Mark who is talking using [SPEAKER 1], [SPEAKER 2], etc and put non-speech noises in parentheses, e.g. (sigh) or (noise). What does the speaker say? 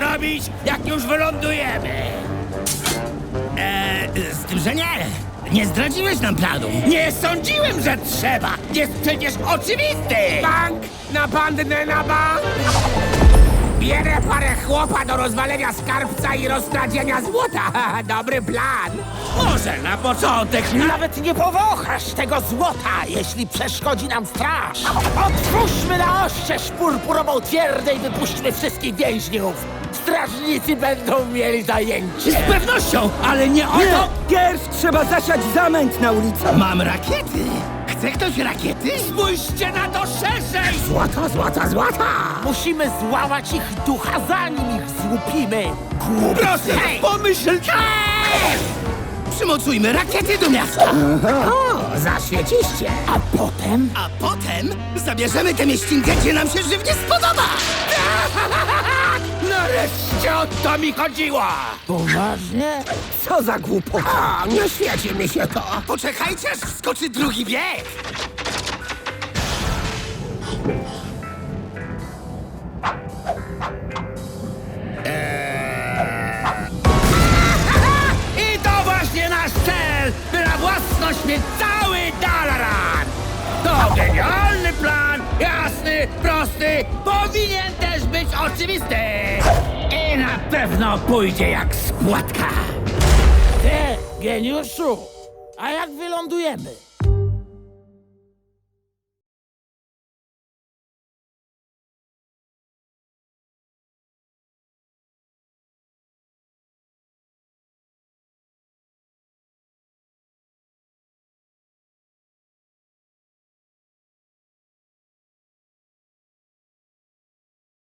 [SPEAKER 1] robić, jak już wylądujemy? Eee, z tym, że nie. Nie zdradziłeś nam planu. Nie sądziłem, że trzeba. Jest przecież oczywisty.
[SPEAKER 2] Bank na bandnę na bank! Bierę parę chłopa do rozwalenia skarbca i rozkradzienia złota. (laughs) Dobry plan.
[SPEAKER 1] Może na początek na...
[SPEAKER 2] Nawet nie powąchasz tego złota, jeśli przeszkodzi nam straż. Otwórzmy na oścież purpurową twierdę i wypuśćmy wszystkich więźniów. Strażnicy będą mieli zajęcie.
[SPEAKER 1] Z pewnością, ale nie o
[SPEAKER 3] Nie!
[SPEAKER 1] to...
[SPEAKER 3] Pierw trzeba zasiać zamęt na ulicy.
[SPEAKER 1] Mam rakiety. Chce ktoś rakiety? Spójrzcie na to szerzej!
[SPEAKER 2] Złota, złota, złota! Musimy złamać ich ducha, zanim ich złupimy.
[SPEAKER 1] Proszę,
[SPEAKER 2] Hej!
[SPEAKER 1] pomyśl... Przymocujmy rakiety do miasta.
[SPEAKER 2] O, zaświeciście. A potem?
[SPEAKER 1] A potem zabierzemy tę mieścinkę, gdzie nam się żywnie spodoba. (laughs)
[SPEAKER 2] Nareszcie o to mi chodziło! Poważnie?
[SPEAKER 3] Co za głupota.
[SPEAKER 2] Nie świeci mi się to.
[SPEAKER 1] Poczekajcie, aż wskoczy drugi bieg. I to właśnie nasz cel, by na własność mieć cały Dalaran. To genialny plan, jasny, prosty, powinien też być oczywisty. Na pewno pójdzie jak spłatka.
[SPEAKER 2] Ty, geniuszu, a jak wylądujemy?